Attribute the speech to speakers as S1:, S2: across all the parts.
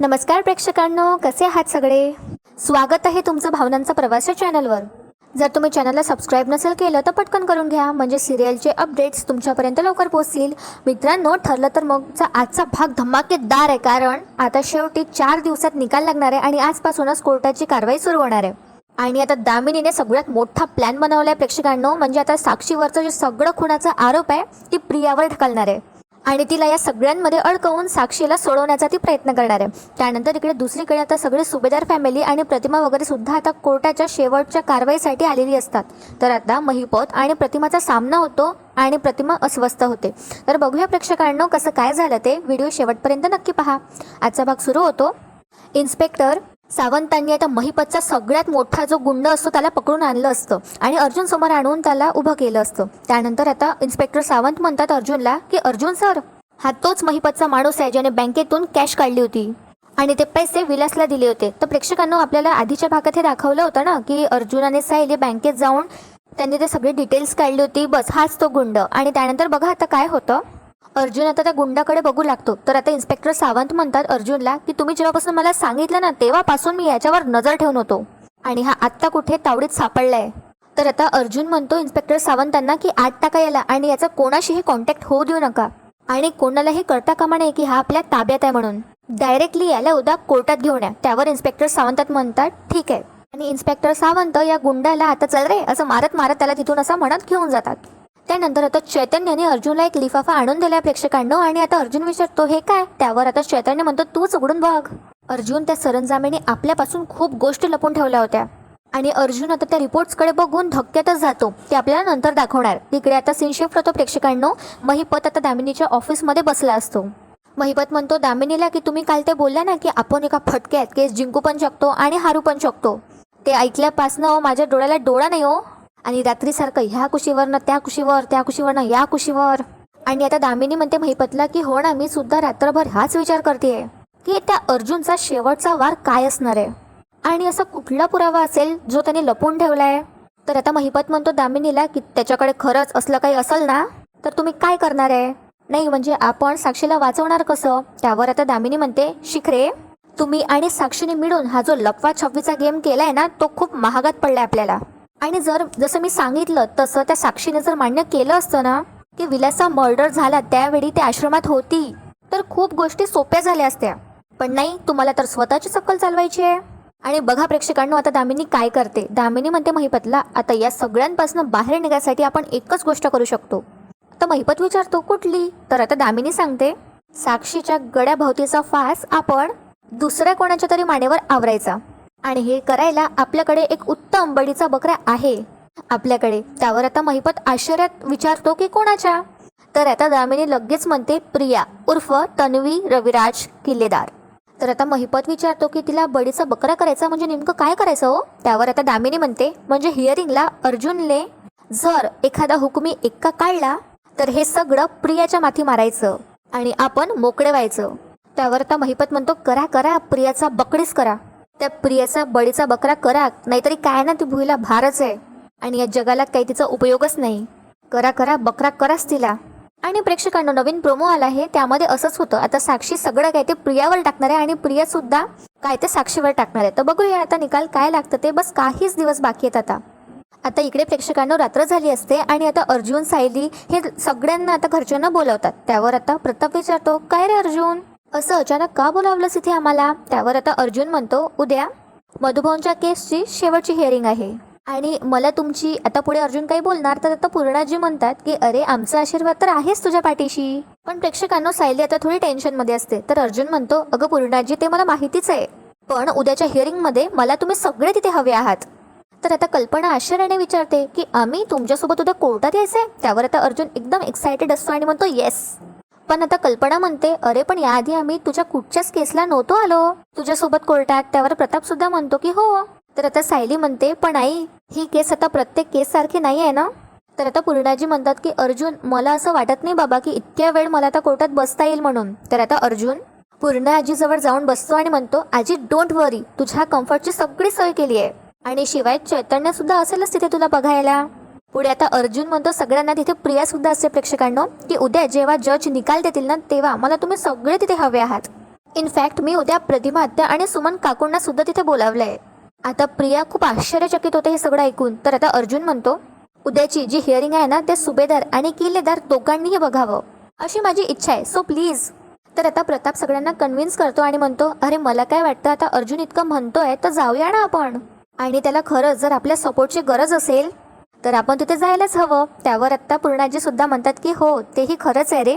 S1: नमस्कार प्रेक्षकांनो कसे आहात सगळे? स्वागत आहे तुमचं भावनांचा प्रवास या चॅनलवर. जर तुम्ही चॅनलला सबस्क्राईब नसेल केलं तर पटकन करून घ्या. म्हणजे सिरियलचे अपडेट्स तुमच्यापर्यंत लवकर पोहोचतील. मित्रांनो ठरलं तर मगचा आजचा भाग धमाकेदार आहे कारण आता शेवटी चार दिवसात निकाल लागणार आहे आणि आजपासूनच कोर्टाची कारवाई सुरू होणार आहे. आणि आता दामिनीने सगळ्यात मोठा प्लॅन बनवला आहे प्रेक्षकांनो. म्हणजे आता साक्षीवरचं जे सगळं खुणाचा आरोप आहे ती प्रियावर ढकलणार आहे. आणि तिला या सगळ्यांमध्ये अडकवून साक्षीला सोडवण्याचा ती प्रयत्न करणार आहे. त्यानंतर इकडे दुसरीकडे आता सगळे सुभेदार फॅमिली आणि प्रतिमा वगैरे सुद्धा आता कोर्टाच्या शेवटच्या कारवाईसाठी आलेली असतात. तर आता महिपत आणि प्रतिमाचा सामना होतो आणि प्रतिमा अस्वस्थ होते. तर बघूया प्रेक्षकांनो कसं काय झालं ते. व्हिडिओ शेवटपर्यंत नक्की पहा. आजचा भाग सुरू होतो. इन्स्पेक्टर सावंतांनी आता महिपतचा सगळ्यात मोठा जो गुंड असतो त्याला पकडून आणलं असतं आणि अर्जुन समोर आणून त्याला उभं केलं असतं. त्यानंतर आता इन्स्पेक्टर सावंत म्हणतात अर्जुनला की अर्जुन सर हा तोच महिपतचा माणूस आहे ज्याने बँकेतून कॅश काढली होती आणि ते पैसे विलासला दिले होते. तर प्रेक्षकांनो आपल्याला आधीच्या भागात हे दाखवलं होतं ना की अर्जुन आणि बँकेत जाऊन त्यांनी ते सगळे डिटेल्स काढली होती. बस हाच तो गुंड. आणि त्यानंतर बघा आता काय होतं. अर्जुन आता त्या गुंडाकडे बघू लागतो. तर आता इन्स्पेक्टर सावंत म्हणतात अर्जुनला की तुम्ही जेव्हापासून मला सांगितलं ना तेव्हापासून मी याच्यावर नजर ठेवून होतो. आणि हा आत्ता कुठे तावडीत सापडलाय. तर आता अर्जुन म्हणतो इन्स्पेक्टर सावंतांना की आठ टाका याला आणि याचा कोणाशीही कॉन्टॅक्ट होऊ देऊ नका. आणि कोणालाही कळता कामा नये की हा आपल्या ताब्यात आहे म्हणून. डायरेक्टली याला उद्या कोर्टात घेऊन या. त्यावर इन्स्पेक्टर सावंतात म्हणतात ठीक आहे. आणि इन्स्पेक्टर सावंत या गुंडाला आता चल रे असं मारत मारत त्याला तिथून असं म्हणत घेऊन जातात. त्यानंतर आता चैतन्याने अर्जुनला एक लिफाफा आणून दिला प्रेक्षकांनो. आणि आता अर्जुन विचारतो हे काय? त्यावर आता चैतन्य म्हणतो तूच उघडून बघ. अर्जुन त्या सरंजामेने आपल्यापासून खूप गोष्टी लपून ठेवल्या होत्या. आणि अर्जुन आता त्या रिपोर्ट्सकडे बघून धक्क्यातच जातो. ते आपल्याला नंतर दाखवणार. तिकडे आता सीन शिफ्ट होतो प्रेक्षकांनो. महिपत आता दामिनीच्या ऑफिसमध्ये बसला असतो. महिपत म्हणतो दामिनीला की तुम्ही काल ते बोलला ना की आपण एका फटक्यात केस जिंकू पण शकतो आणि हारू पण शकतो. ते ऐकल्यापासनं माझ्या डोळ्याला डोळा नाही हो. आणि रात्रीसारखं ह्या कुशीवरनं त्या कुशीवर त्या कुशीवरनं या कुशीवर. आणि आता दामिनी म्हणते महिपतला की हो ना मी सुद्धा रात्रभर हाच विचार करते की त्या अर्जुनचा शेवटचा वार काय असणार आहे? आणि असा कुठला पुरावा असेल जो त्याने लपून ठेवलाय? तर आता महिपत म्हणतो दामिनीला की त्याच्याकडे खरंच असलं काही असेल ना तर तुम्ही काय करणार आहे? नाही म्हणजे आपण साक्षीला वाचवणार कसं? त्यावर आता दामिनी म्हणते शिखरे तुम्ही आणि साक्षीने मिळून हा जो लपवा छपवीचा गेम केलाय ना तो खूप महागात पडलाय आपल्याला. आणि जर जसं मी सांगितलं तसं त्या साक्षीने जर मान्य केलं असतं ना की विलासचा मर्डर झाला त्यावेळी ते आश्रमात होती तर खूप गोष्टी सोप्या झाल्या असत्या. पण नाही तुम्हाला तर स्वतःची सकल चालवायची आहे. आणि बघा प्रेक्षकांनो आता दामिनी काय करते? दामिनी म्हणते महिपतला आता या सगळ्यांपासून बाहेर निघायसाठी आपण एकच गोष्ट करू शकतो. तर महिपत विचारतो कुठली? तर आता दामिनी सांगते साक्षीच्या गड्याभोवतीचा फास आपण दुसऱ्या कोणाच्या तरी मानेवर आवरायचा. आणि हे करायला आपल्याकडे एक उत्तम बडीचा बकरा आहे. आपल्याकडे त्यावर आता महिपत आश्चर्यात विचारतो की कोणाच्या? तर आता दामिनी लगेच म्हणते प्रिया उर्फ तन्वी रविराज किल्लेदार. तर आता महिपत विचारतो की तिला बडीचा बकरा करायचा म्हणजे नेमकं काय करायचं हो? त्यावर आता दामिनी म्हणते म्हणजे हिअरिंगला अर्जुनने जर एखादा हुकमी एक्का काढला तर हे सगळं प्रियाच्या माथी मारायचं आणि आपण मोकळे व्हायचं. त्यावर आता महिपत म्हणतो करा करा प्रियाचा बकडीच करा. त्या प्रियाचा बळीचा बकरा करा नाहीतरी काय ना ती भुईला भारच आहे. आणि या जगाला काही तिचा उपयोगच नाही. करा करा बकरा कराच तिला. आणि प्रेक्षकांना नवीन प्रोमो आला आहे त्यामध्ये असंच होतं. आता साक्षी सगळं काय ते प्रियावर टाकणार आहे आणि प्रिया सुद्धा काय ते साक्षीवर टाकणार आहे. तर बघूया आता निकाल काय लागतं ते. बस काहीच दिवस बाकी आहेत आता. आता इकडे प्रेक्षकांना रात्र झाली असते आणि आता अर्जुन सायली हे सगळ्यांना आता घरच्यांना बोलवतात. त्यावर आता प्रताप विचारतो काय रे अर्जुन? असं अचानक का बोलावलंस इथे आम्हाला? त्यावर आता अर्जुन म्हणतो उद्या मधुभाऊंच्या केसची शेवटची हिअरिंग आहे. आणि मला तुमची आता पुढे अर्जुन काही बोलणार तर आता पूर्णाजी म्हणतात की अरे आमचा आशीर्वाद तर आहेच तुझ्या पाठीशी. पण प्रेक्षकांना सायली आता थोडी टेन्शनमध्ये असते. तर अर्जुन म्हणतो अगं पूर्णाजी ते मला माहितीच आहे. पण उद्याच्या हिअरिंगमध्ये मला तुम्ही सगळे तिथे हवे आहात. तर आता कल्पना आश्चर्याने विचारते की आम्ही तुमच्यासोबत उद्या कोर्टात यायचंय? त्यावर आता अर्जुन एकदम एक्सायटेड असतो आणि म्हणतो येस पण आता कल्पना म्हणते अरे पण याआधी आम्ही तुझ्या कुठच्याच केसला नव्हतो आलो. तुझ्यासोबत कोर्टात त्यावर प्रताप सुद्धा म्हणतो की हो. तर आता सायली म्हणते पण आई ही केस आता प्रत्येक केस सारखी नाही आहे ना? तर आता पूर्णाजी म्हणतात की अर्जुन मला असं वाटत नाही बाबा की इतक्या वेळ मला आता कोर्टात बसता येईल म्हणून. तर आता अर्जुन पूर्ण आजीजवळ जाऊन बसतो आणि म्हणतो आजी डोंट वरी तुझ्या कम्फर्टची सगळी सोय केली आहे आणि शिवाय चैतन्य सुद्धा असेलच तिथे तुला बघायला. पुढे आता अर्जुन म्हणतो सगळ्यांना तिथे प्रिया सुद्धा असते प्रेक्षकांनो. की उद्या जेव्हा जज निकाल देतील ना तेव्हा मला तुम्ही सगळे तिथे हवे आहात. इनफॅक्ट मी उद्या प्रतिभा हत्या आणि सुमन काकूंना सुद्धा तिथे बोलावलंय. आता प्रिया खूप आश्चर्यचकित होते हे सगळं ऐकून. तर आता अर्जुन म्हणतो उद्याची जी हिअरिंग आहे ना ते सुभेदार आणि किल्लेदार दोघांनीही बघावं. अशी माझी इच्छा आहे. सो प्लीज तर आता प्रताप सगळ्यांना कन्व्हिन्स करतो आणि म्हणतो अरे मला काय वाटतं आता अर्जुन इतकं म्हणतोय तर जाऊया ना आपण. आणि त्याला खरंच जर आपल्या सपोर्टची गरज असेल तर आपण तिथे जायलाच हवं. त्यावर आत्ता पूर्णाजी सुद्धा म्हणतात की हो तेही खरंच आहे रे.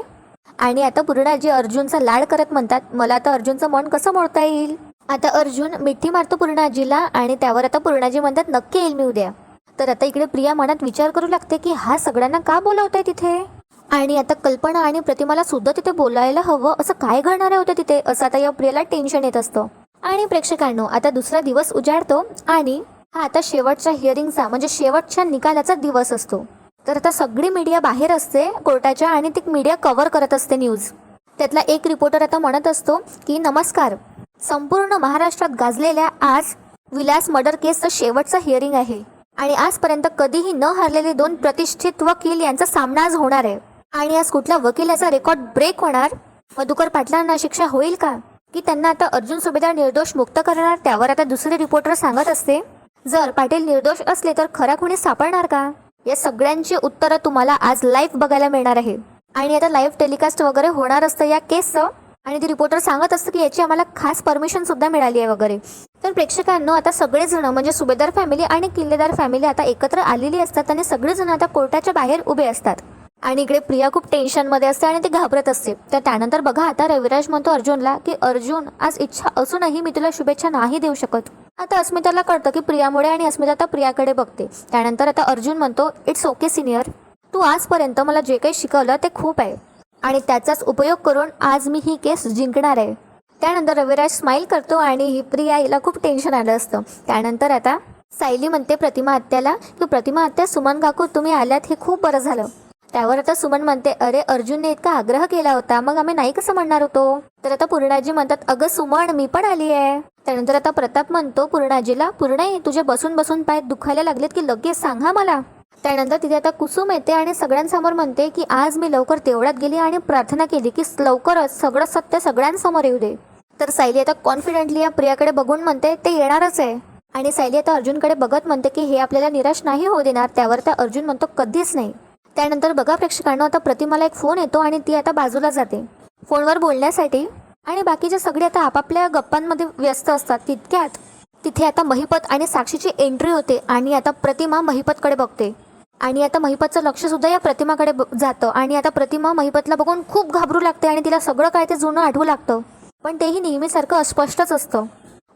S1: आणि आता पूर्णाजी अर्जुनचा लाड करत म्हणतात मला आता अर्जुनचं मन कसं मोडता येईल? आता अर्जुन मिठी मारतो पूर्णाजीला आणि त्यावर आता पूर्णाजी म्हणतात नक्की येईल मी उद्या. तर आता इकडे प्रिया मनात विचार करू लागते की हा सगळ्यांना का बोलवताय तिथे? आणि आता कल्पना आणि प्रतिमाला सुद्धा तिथे बोलायला हवं. असं काय घडणार होतं तिथे? असं आता या प्रियाला टेन्शन येत असतं. आणि प्रेक्षकांनो आता दुसरा दिवस उजाडतो आणि हा आता शेवटच्या हिअरिंगचा म्हणजे शेवटच्या निकालाचा दिवस असतो. तर आता सगळी मीडिया बाहेर असते कोर्टाच्या आणि ती मीडिया कव्हर करत असते न्यूज. त्यातला एक रिपोर्टर आता म्हणत असतो की नमस्कार. संपूर्ण महाराष्ट्रात गाजलेल्या आज विलास मर्डर केसचं शेवटचं हिअरिंग आहे. आणि आजपर्यंत कधीही न हरलेले दोन प्रतिष्ठित वकील यांचा सामना आज होणार आहे. आणि आज कुठल्या वकिलाचा रेकॉर्ड ब्रेक होणार? मधुकर पाटलांना शिक्षा होईल का? की त्यांना आता अर्जुन सुभेदार निर्दोष मुक्त करणार? त्यावर आता दुसरे रिपोर्टर सांगत असते जर पाटील निर्दोष असले तर खरा खुणी सापडणार का? या सगळ्यांची उत्तरं तुम्हाला आज लाईव्ह बघायला मिळणार आहे. आणि आता लाईव्ह टेलिकास्ट वगैरे होणार असतं या केसचं आणि ती रिपोर्टर सांगत असतं की याची आम्हाला खास परमिशन सुद्धा मिळाली आहे वगैरे. तर प्रेक्षकांनो आता सगळेजण म्हणजे सुभेदार फॅमिली आणि किल्लेदार फॅमिली आता एकत्र आलेली असतात आणि सगळेजण आता कोर्टाच्या बाहेर उभे असतात. आणि इकडे प्रिया खूप टेन्शनमध्ये असते आणि ती घाबरत असते. तर त्यानंतर बघा आता रविराज म्हणतो अर्जुनला की अर्जुन आज इच्छा असूनही मी तुला शुभेच्छा नाही देऊ शकत. आता अस्मिताला कळतं की प्रियामुळे आणि अस्मिता आता प्रियाकडे बघते. त्यानंतर आता अर्जुन म्हणतो इट्स ओके सिनियर तू आजपर्यंत मला जे काही शिकवलं ते खूप आहे. आणि त्याचाच उपयोग करून आज मी ही केस जिंकणार आहे. त्यानंतर रविराज स्माईल करतो आणि ही प्रिया हिला खूप टेन्शन आलं असतं. त्यानंतर आता सायली म्हणते प्रतिमा आत्याला की प्रतिमा आत्या सुमन काकू तुम्ही आल्यात हे खूप बरं झालं. त्यावर आता सुमन म्हणते अरे अर्जुनने इतका आग्रह केला होता. मग आम्ही नाही कसं म्हणणार होतो? तर आता पूर्णाजी म्हणतात अगं सुमन मी पण आली आहे. त्यानंतर आता प्रताप म्हणतो पूर्णाजीला पूर्णाई तुझे बसून बसून पाय दुखायला लागलेत की लगेच सांगा मला. त्यानंतर तिथे आता कुसुम येते आणि सगळ्यांसमोर म्हणते की आज मी लवकर तेवढ्यात गेली आणि प्रार्थना केली की लवकरच सगळं सत्य सगळ्यांसमोर येऊ दे. तर सायली आता कॉन्फिडेंटली या प्रियाकडे बघून म्हणते ते येणारच आहे. आणि सायली आता अर्जुनकडे बघत म्हणते की हे आपल्याला निराश नाही होऊ देणार. त्यावर तर अर्जुन म्हणतो कधीच नाही. त्यानंतर बघा प्रेक्षकांना आता प्रतिमाला एक फोन येतो आणि ती आता बाजूला जाते. फोनवर बोलण्यासाठी आणि बाकीचे सगळे आता आपापल्या गप्पांमध्ये व्यस्त असतात. तितक्यात तिथे आता महिपत आणि साक्षीची एंट्री होते आणि आता प्रतिमा महिपतकडे बघते. आणि आता महिपतचं लक्ष सुद्धा या प्रतिमाकडे ब- जातं. आणि आता प्रतिमा महिपतला बघून खूप घाबरू लागते आणि तिला सगळं काय ते जुनं आठवू लागतं. पण तेही नेहमीसारखं अस्पष्टच असतं.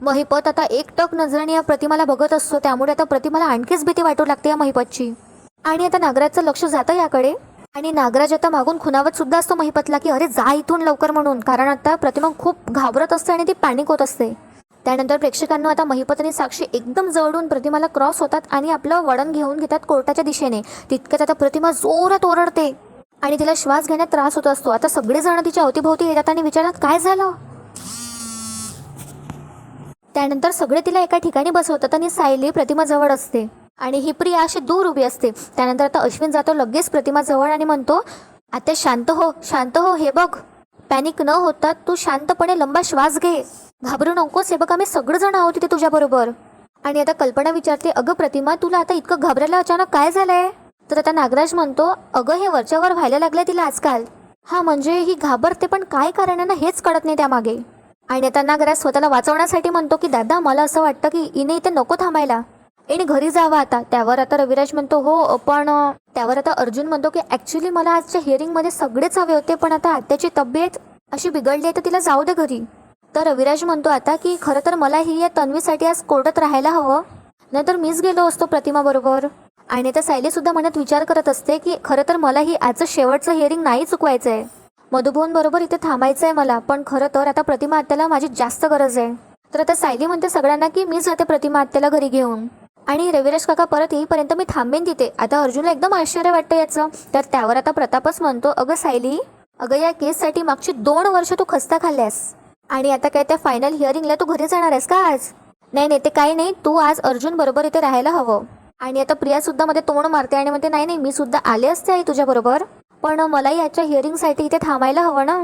S1: महिपत आता एकटक नजरेने या प्रतिमाला बघत असतो. त्यामुळे आता प्रतिमाला आणखीच भीती वाटू लागते या महिपतची. आणि आता नागराजचं लक्ष जातं याकडे. आणि नागराज आता मागून खुनावत सुद्धा असतो महिपतला की अरे जा इथून लवकर म्हणून. कारण आता प्रतिमा खूप घाबरत असते आणि ती पॅनिक होत असते. त्यानंतर प्रेक्षकांना आता महिपत आणि साक्षी एकदम जवळून प्रतिमाला क्रॉस होतात आणि आपलं वळण घेऊन घेतात कोर्टाच्या दिशेने. तितक्यात आता प्रतिमा जोरात ओरडते. आणि तिला श्वास घेण्यात त्रास होत असतो. आता सगळेजण तिच्या अवतीभोवती येतात आणि विचारतात काय झालं? त्यानंतर सगळे तिला एका ठिकाणी बसवतात आणि सायली प्रतिमा जवळ असते. आणि ही प्रिया अशी दूर उभी असते. त्यानंतर आता अश्विन जातो लगेच प्रतिमा जवळ आणि म्हणतो आता शांत हो शांत हो हे बघ. पॅनिक न होता तू शांतपणे लंबा श्वास घे. घाबरू नकोस हे बघ आम्ही सगळेजण आहोत तिथे तुझ्याबरोबर आणि आता कल्पना विचारते अगं प्रतिमा तुला आता इतकं घाबरायला अचानक काय झालंय? तर आता नागराज म्हणतो अगं हे वरच्यावर व्हायला लागलंय तिला आजकाल. हा म्हणजे ही घाबरते पण काय कारण आहे ना हेच कळत नाही त्यामागे. आणि आता नागराज स्वतःला वाचवण्यासाठी म्हणतो की दादा मला असं वाटतं की इने इथे नको थांबायला. इने घरी जावं आता. त्यावर आता रविराज म्हणतो हो पण त्यावर आता अर्जुन म्हणतो की ॲक्च्युली मला आजच्या हिअरिंगमध्ये सगळेच हवे होते पण आता आत्याची तब्येत अशी बिघडली आहे तर तिला जाऊ दे घरी. तर रविराज म्हणतो आता की खरं तर मलाही या तन्वीसाठी आज कोर्टात राहायला हवं. नाहीतर मीच गेलो असतो प्रतिमा बरोबर आणि आता सायली सुद्धा मनात विचार करत असते की खरं तर मलाही आजचं शेवटचं हिअरिंग नाही चुकवायचं आहे मधुभवन बरोबर इथे थांबायचं आहे मला पण खरं तर आता प्रतिमा आत्याला माझी जास्त गरज आहे. तर आता सायली म्हणते सगळ्यांना की मी जाते प्रतिमा आत्याला घरी घेऊन. आणि रविराज काका परत येईपर्यंत मी थांबेन तिथे. आता अर्जुनला एकदम आश्चर्य वाटतं याचं. तर त्यावर आता प्रतापच म्हणतो अगं सायली अगं या केससाठी मागची दोन वर्ष तू खस्ता खाल्ल्यास. आणि आता काय त्या फायनल हिअरिंगला तू घरी जाणार आहेस का आज? नाही नाही ते काही नाही. तू आज अर्जुन बरोबर इथे राहायला हवं. आणि आता प्रिया सुद्धा मध्ये तोंड मारते आणि म्हणते नाही नाही मी सुद्धा आले असते आई तुझ्या बरोबर. पण मला याच्या हिअरिंगसाठी इथे थांबायला हवं ना.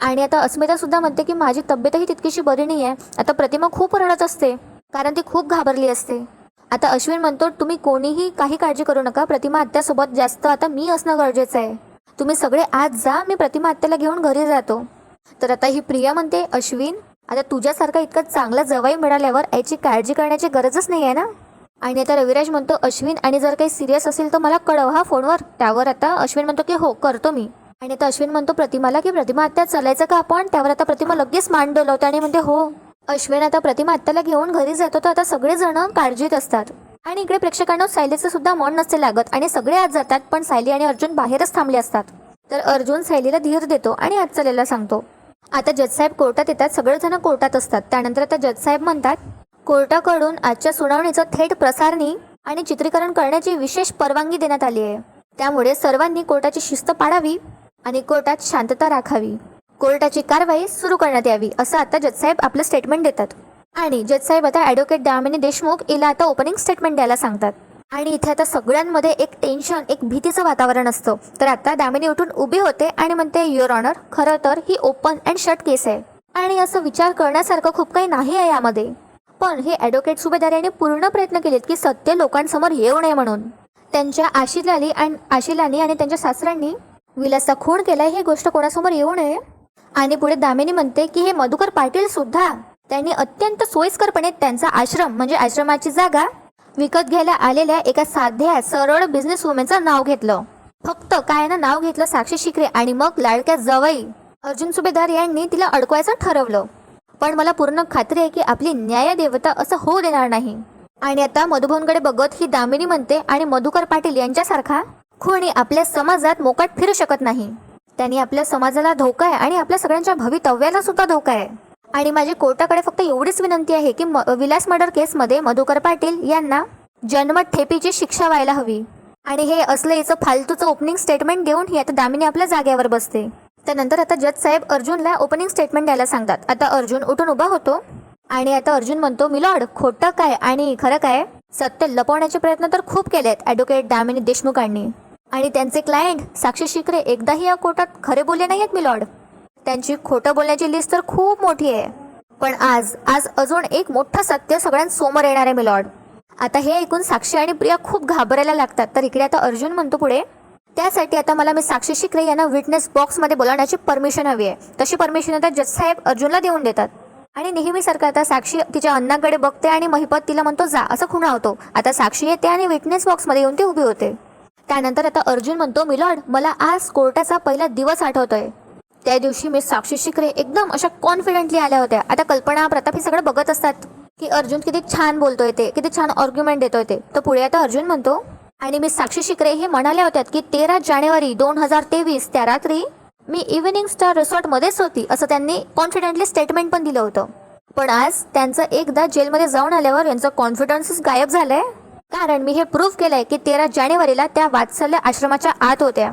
S1: आणि आता अस्मिता सुद्धा म्हणते की माझी तब्येतही तितकीशी बरी नाही आहे आता प्रतिमा खूप रडत असते. कारण ती खूप घाबरली असते. आता अश्विन म्हणतो तुम्ही कोणीही काही काळजी करू नका. प्रतिमा आत्यासोबत जास्त आता मी असणं गरजेचं आहे. तुम्ही सगळे आज जा मी प्रतिमा आत्याला घेऊन घरी जातो. तर आता ही प्रिया म्हणते अश्विन आता तुझ्यासारखा इतका चांगला जवाई मिळाल्यावर याची काळजी करण्याची गरजच नाही आहे ना? आणि आता रविराज म्हणतो अश्विन आणि जर काही सिरियस असेल तर मला कळव हा फोनवर. त्यावर आता अश्विन म्हणतो की हो करतो मी. आणि आता अश्विन म्हणतो प्रतिमाला की प्रतिमा आत्या चालायचं का आपण? त्यावर आता प्रतिमा लगेच मान डोलवते आणि म्हणते हो. अश्विन आता प्रतिमा आत्याला घेऊन घरी जातो तर आता सगळेजण काळजीत असतात. आणि इकडे प्रेक्षकांना सायलीचं सुद्धा मन नसते लागत आणि सगळे आज जातात पण सायली आणि अर्जुन बाहेरच थांबले असतात. तर अर्जुन सायलीला धीर देतो आणि आज चालेला सांगतो. आता जजसाहेब कोर्टात येतात सगळेजण कोर्टात असतात. त्यानंतर आता जजसाहेब म्हणतात कोर्टाकडून आजच्या सुनावणीचं थेट प्रसारणी आणि चित्रीकरण करण्याची विशेष परवानगी देण्यात आली आहे. त्यामुळे सर्वांनी कोर्टाची शिस्त पाळावी आणि कोर्टात शांतता राखावी. कोर्टाची कारवाई सुरू करण्यात यावी असं आता जजसाहेब आपलं स्टेटमेंट देतात. आणि जजसाहेब आता ॲडव्होकेट दामिनी देशमुख हिला आता ओपनिंग स्टेटमेंट द्यायला सांगतात. आणि इथे आता सगळ्यांमध्ये एक टेन्शन एक भीतीचं वातावरण असतं. तर आता दामिनी उठून उभी होते आणि म्हणते युअर ऑनर खरं तर ही ओपन अँड शट केस आहे. आणि असं विचार करण्यासारखं खूप काही नाही आहे यामध्ये. पण हे ॲडव्होकेट सुभेदार यांनी पूर्ण प्रयत्न केलेत की सत्य लोकांसमोर येऊ नये म्हणून. त्यांच्या आशिलाली आणि आशिलानी आणि त्यांच्या सासऱ्यांनी विलासचा खून केलाय ही गोष्ट कोणासमोर येऊ नये? आणि पुढे दामिनी म्हणते की हे मधुकर पाटील सुद्धा त्यांनी अत्यंत सोयीस्करपणे त्यांचा आश्रम म्हणजे आश्रमाची जागा विकत घ्यायला आलेल्या एका साध्या सरळ बिझनेस वुमेनचं नाव घेतलं. फक्त काय ना नाव घेतलं साक्षी शिकरे आणि मग लाडक्या जवई. अर्जुन सुभेदार यांनी तिला अडकवायचं ठरवलं. पण मला पूर्ण खात्री आहे की आपली न्याय देवता असं होऊ देणार नाही. आणि आता मधुभवनकडे बघत ही दामिनी म्हणते आणि मधुकर पाटील यांच्यासारखा कोणी आपल्या समाजात मोकाट फिरू शकत नाही. त्यांनी आपल्या समाजाला धोका आहे आणि आपल्या सगळ्यांच्या भवितव्याला सुद्धा धोका आहे. आणि माझी कोर्टाकडे फक्त एवढीच विनंती आहे की म- विलास मर्डर केसमध्ये मधुकर पाटील यांना जन्मत ठेपीची शिक्षा व्हायला हवी. आणि हे असलं याचं फालतूचं ओपनिंग स्टेटमेंट देऊन ही आता दामिनी आपल्या जागेवर बसते. त्यानंतर आता जज साहेब अर्जुनला ओपनिंग स्टेटमेंट द्यायला सांगतात. आता अर्जुन उठून उभा होतो. आणि आता अर्जुन म्हणतो मिलॉर्ड खोटं काय आणि खरं काय? सत्य लपवण्याचे प्रयत्न तर खूप केले आहेत ॲडव्होकेट दामिनी देशमुखांनी आणि त्यांचे क्लायंट साक्षी शिकरे एकदाही या कोर्टात खरे बोलले नाही आहेत मिलॉर्ड त्यांची खोटं बोलण्याची लिस्ट तर खूप मोठी आहे. पण आज आज अजून एक मोठं सत्य सगळ्यांसमोर येणार आहे मिलॉर्ड आता हे ऐकून साक्षी आणि प्रिया खूप घाबरायला लागतात. तर इकडे आता अर्जुन म्हणतो पुढे त्यासाठी आता मला मी साक्षी शिकरे यांना विटनेस बॉक्समध्ये बोलावण्याची परमिशन हवी आहे. तशी परमिशन आता जज साहेब अर्जुनला देऊन देतात. आणि नेहमीसारखं आता साक्षी तिच्या अन्नाकडे बघते आणि महिपत तिला म्हणतो जा असं खुणावतो. आता साक्षी येते आणि विटनेस बॉक्समध्ये येऊन ती उभी होते. त्यानंतर आता अर्जुन म्हणतो मिलॉर्ड मला आज कोर्टाचा पहिला दिवस आठवतोय. त्या दिवशी मी साक्षी शिकरे एकदम अशा कॉन्फिडेंटली आल्या होत्या. आता कल्पना प्रताप हे सगळं बघत असतात की अर्जुन किती छान बोलतोय ते किती छान आर्ग्युमेंट देतोय ते. तर पुढे आता अर्जुन म्हणतो आणि मी साक्षी शिकरे हे म्हणाल्या होत्या की तेरा जानेवारी दोन हजार तेवीस त्या रात्री मी इव्हिनिंग स्टार रिसॉर्टमध्येच होती असं त्यांनी कॉन्फिडेंटली स्टेटमेंट पण दिलं होतं. पण आज त्यांचं एकदा जेलमध्ये जाऊन आल्यावर यांचं कॉन्फिडन्सच गायब झालंय. कारण मी हे प्रूव्ह केलंय की तेरा जानेवारीला त्या वात्सल्य आश्रमाच्या आत होत्या.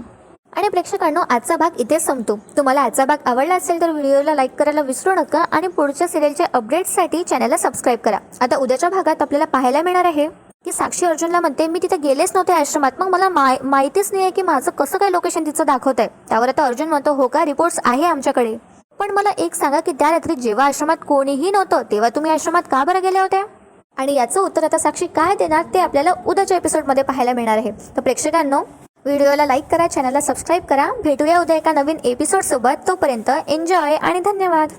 S1: आणि प्रेक्षकांनो आजचा भाग इथेच संपतो. तुम्हाला आजचा भाग आवडला असेल तर व्हिडिओला लाईक करायला विसरू नका आणि पुढच्या सिरियलच्या अपडेट्ससाठी चॅनलला सबस्क्राईब करा. आता उद्याच्या भागात आपल्याला पाहायला मिळणार आहे की साक्षी अर्जुनला म्हणते मी तिथे गेलेच नव्हते आश्रमात. मग मला माय माहितीच नाही आहे की माझं कसं काय लोकेशन तिचं दाखवत आहे त्यावर आता अर्जुन म्हणतो हो का? रिपोर्ट्स आहे आमच्याकडे. पण मला एक सांगा की त्या रात्री जेव्हा आश्रमात कोणीही नव्हतं तेव्हा तुम्ही आश्रमात का बरं गेल्या होत्या? आणि याचं उत्तर आता साक्षी काय देणार ते आपल्याला उद्याच्या एपिसोडमध्ये पाहायला मिळणार आहे. तर प्रेक्षकांनो व्हिडिओला लाईक करा चॅनलला सबस्क्राईब करा. भेटूया उद्या एका नवीन एपिसोडसोबत तोपर्यंत एन्जॉय आणि धन्यवाद.